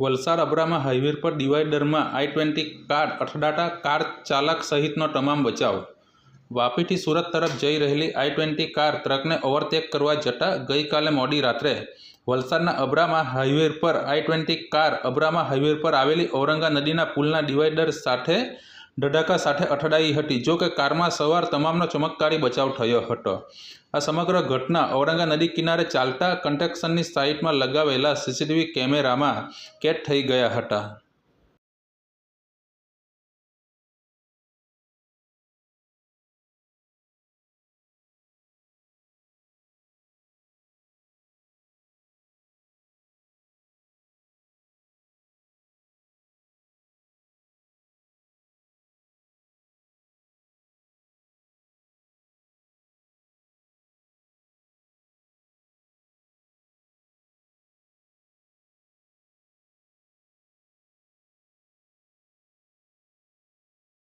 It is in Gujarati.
વલસાડ અબ્રામા હાઈવે પર ડિવાઈડરમાં આઈ ટ્વેન્ટી કાર અથડાતા કાર ચાલક સહિતનો તમામ બચાવ. વાપીથી સુરત તરફ જઈ રહેલી આઈ ટ્વેન્ટી કાર ટ્રકને ઓવરટેક કરવા જતાં ગઈકાલે મોડી રાત્રે વલસાડના અબ્રામા હાઈવે પર I twenty car Abrama highway પર આવેલી ઔરંગા નદીના પુલના ડિવાઈડર સાથે ધડાકા સાથે અથડાઈ હતી. જો કે કારમાં સવાર તમામનો ચમત્કારી બચાવ થયો હતો. આ સમગ્ર ઘટના ઔરંગા નદી કિનારે ચાલતા કન્સ્ટ્રક્શનની સાઇટમાં લગાવેલા સીસીટીવી કેમેરામાં કેદ થઈ ગયા હતા.